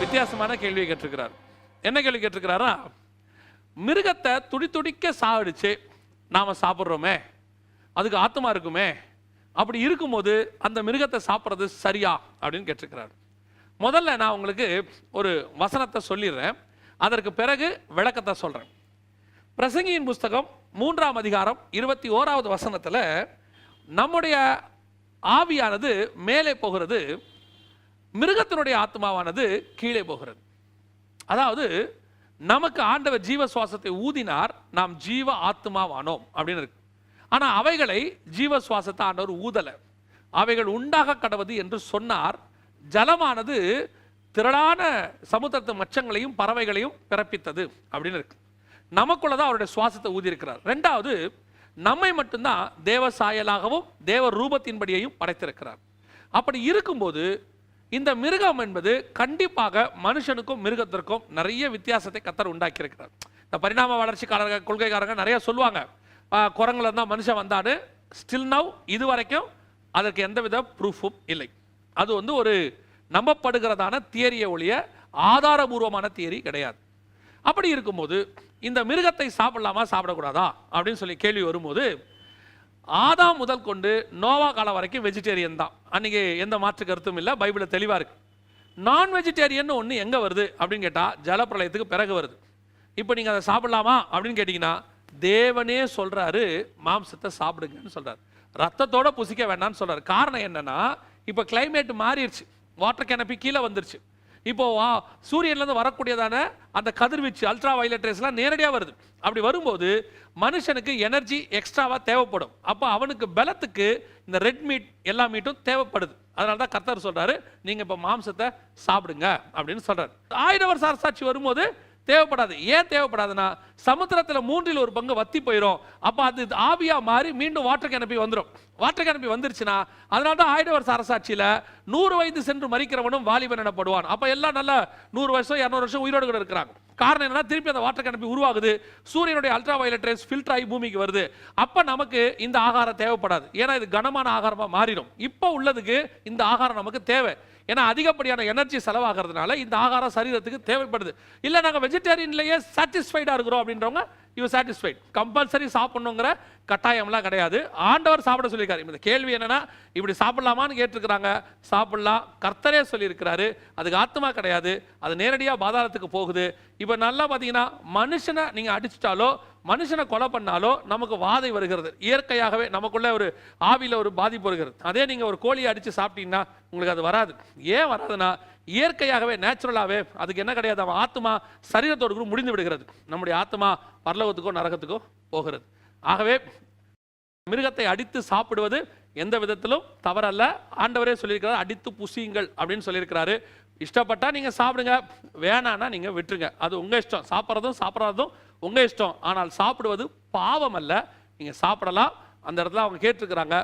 வித்தியாசமான கேள்வியை கேட்டிருக்கிறார். என்ன கேள்வி கேட்டிருக்கிறாரா? மிருகத்தை துடி துடிக்க சாடிச்சு நாம சாப்பிட்றோமே அதுக்கு ஆத்மா இருக்குமே அப்படி இருக்கும்போது அந்த மிருகத்தை சாப்பிட்றது சரியா அப்படின்னு கேட்டிருக்கிறார். முதல்ல நான் உங்களுக்கு ஒரு வசனத்தை சொல்லிடுறேன். அதற்கு பிறகு விளக்கத்தை சொல்றேன். பிரசங்கியின் புஸ்தகம் மூன்றாம் அதிகாரம் இருபத்தி ஓராவது வசனத்தில் நம்முடைய ஆவியானது மேலே போகிறது மிருகத்தினுடைய ஆத்மாவானது கீழே போகிறது. அதாவது நமக்கு ஆண்டவர் ஜீவ சுவாசத்தை ஊதினார் நாம் ஜீவ ஆத்மாவானோம் அப்படின்னு இருக்கு. ஆனால் அவைகளை ஜீவ சுவாசத்தை ஆண்டவர் ஊதலை. அவைகள் உண்டாக கடவது என்று சொன்னார். ஜலமானது திரளான சமுத்திரத்து மச்சங்களையும் பறவைகளையும் பிறப்பித்தது அப்படின்னு இருக்கு. நமக்குள்ளதான் அவருடைய சுவாசத்தை ஊதியிருக்கிறார். ரெண்டாவது நம்மை மட்டும்தான் தேவ சாயலாகவும் தேவ ரூபத்தின்படியையும் படைத்திருக்கிறார். அப்படி இருக்கும்போது இந்த மிருகம் என்பது கண்டிப்பாக மனுஷனுக்கும் மிருகத்திற்கும் நிறைய வித்தியாசத்தை கத்தர் உண்டாக்கியிருக்கிறார். இந்த பரிணாம வளர்ச்சிக்காரங்க கொள்கைக்காரங்க நிறைய சொல்லுவாங்க. குரங்குல இருந்தால் மனுஷன் வந்தான்னு. ஸ்டில் நவ் இது வரைக்கும் அதற்கு எந்தவித ப்ரூஃபும் இல்லை. அது வந்து ஒரு நம்பப்படுகிறதான தியரியை ஒழிய ஆதாரபூர்வமான தியரி கிடையாது. அப்படி இருக்கும்போது இந்த மிருகத்தை சாப்பிடலாமா சாப்பிடக்கூடாதா? அப்படின்னு சொல்லி கேள்வி வரும்போது ஆதாம் முதல் கொண்டு நோவா காலம் வரைக்கும் வெஜிடேரியன் தான். அன்றைக்கி எந்த மாற்று கருத்தும் இல்லை பைபிளில் தெளிவாக இருக்குது நான் வெஜிடேரியன் ஒன்று எங்கே வருது அப்படின்னு கேட்டால் ஜலப்பிரளயத்துக்கு பிறகு வருது. இப்போ நீங்கள் அதை சாப்பிடலாமா அப்படின்னு கேட்டிங்கன்னா தேவனே சொல்கிறாரு மாம்சத்தை சாப்பிடுங்கன்னு சொல்கிறார் ரத்தத்தோடு புசிக்க வேண்டாம்னு சொல்கிறார் காரணம் என்னென்னா இப்போ கிளைமேட் மாறிடுச்சு. வாட்டர் கேனப்பி கீழே வந்துருச்சு. இப்போ சூரியன்லேருந்து வரக்கூடியதான அந்த கதிர்வீச்சு அல்ட்ரா வயலட் ரேஸ்லாம் நேரடியாக வருது. அப்படி வரும்போது மனுஷனுக்கு எனர்ஜி எக்ஸ்ட்ராவாக தேவைப்படும். அப்போ அவனுக்கு பலத்துக்கு இந்த ரெட் மீட் எல்லா மீட்டும் தேவைப்படுது. அதனால தான் கர்த்தர் சொல்கிறாரு நீங்கள் இப்போ மாம்சத்தை சாப்பிடுங்க அப்படின்னு சொல்கிறார் ஆயிரம் வருஷ அரசாட்சி வரும்போது தேவைப்படாது. ஏன் தேவைப்படாதுன்னா சமுத்திரத்தில் மூன்றில் ஒரு பங்கு வத்தி போயிடும் அப்போ அது ஆவியாக மாறி மீண்டும் வாட்டர் கேனப்பி வந்துடும் வாட்டர் கேனப்பி வந்துருச்சுன்னா அதனால தான் ஆயிரம் வருஷ அரசாட்சியில நூறு வயது சென்று மறிக்கிறவனும் வாலிபன் எனப்படுவான். அப்போ எல்லாம் நல்ல நூறு வருஷம் இரநூறு வருஷம் உயிரோடு கூட இருக்கிறாங்க. காரணம் என்னன்னா திருப்பி அந்த வாட்டர் கிணப்பி உருவாகுது. சூரியனுடைய அல்ட்ரா வயலட் ரேஸ் ஃபில்டர் ஆகி பூமிக்கு வருது. அப்போ நமக்கு இந்த ஆகாரம் தேவைப்படாது. ஏன்னா இது கனமான ஆகாரமாக மாறிடும். இப்போ உள்ளதுக்கு இந்த ஆகாரம் நமக்கு தேவை. ஏன்னா அதிகப்படியான எனர்ஜி செலவாகிறதுனால இந்த ஆகாரம் சரீரத்துக்கு தேவைப்படுது. இல்லை நாங்கள் வெஜிடேரியன்லேயே சாட்டிஸ்ஃபைடாக இருக்கிறோம் அப்படின்றவங்க யூ சாட்டிஸ்ஃபைட் கம்பல்சரி சாப்பிட்ணுங்கிற கட்டாயம்லாம் கிடையாது. ஆண்டவர் சாப்பிட சொல்லியிருக்காரு. இந்த கேள்வி என்னென்னா இப்படி சாப்பிட்லாமான்னு கேட்டிருக்கிறாங்க. சாப்பிட்லாம். கர்த்தரே சொல்லியிருக்கிறாரு. அதுக்கு ஆத்மா கிடையாது. அது நேரடியாக பாதாளத்துக்கு போகுது. இப்போ நல்லா பார்த்தீங்கன்னா மனுஷனை நீங்கள் அடிச்சிட்டாலோ மனுஷனை கொலை பண்ணாலோ நமக்கு வாதை வருகிறது. இயற்கையாகவே நமக்குள்ள ஒரு ஆவியில் ஒரு பாதிப்பு வருகிறது. அதே நீங்கள் ஒரு கோழியை அடித்து சாப்பிட்டீங்கன்னா உங்களுக்கு அது வராது. ஏன் வராதுன்னா இயற்கையாகவே நேச்சுரலாகவே அதுக்கு என்ன கிடையாது. அவன் ஆத்மா சரீரத்தோடு கூட முடிந்து விடுகிறது. நம்முடைய ஆத்மா பரலோகத்துக்கோ நரகத்துக்கோ போகிறது. ஆகவே மிருகத்தை அடித்து சாப்பிடுவது எந்த விதத்திலும் தவறல்ல. ஆண்டவரே சொல்லியிருக்கிறார் அடித்து புசியுங்கள் அப்படின்னு சொல்லியிருக்கிறாரு. இஷ்டப்பட்டால் நீங்கள் சாப்பிடுங்க. வேணான்னா நீங்கள் விட்டுருங்க. அது உங்கள் இஷ்டம். சாப்பிட்றதும் சாப்பிட்றதும் உங்கள் இஷ்டம். ஆனால் சாப்பிடுவது பாவம் அல்ல. நீங்கள் சாப்பிடலாம். அந்த இடத்துல அவங்க கேட்டிருக்கிறாங்க.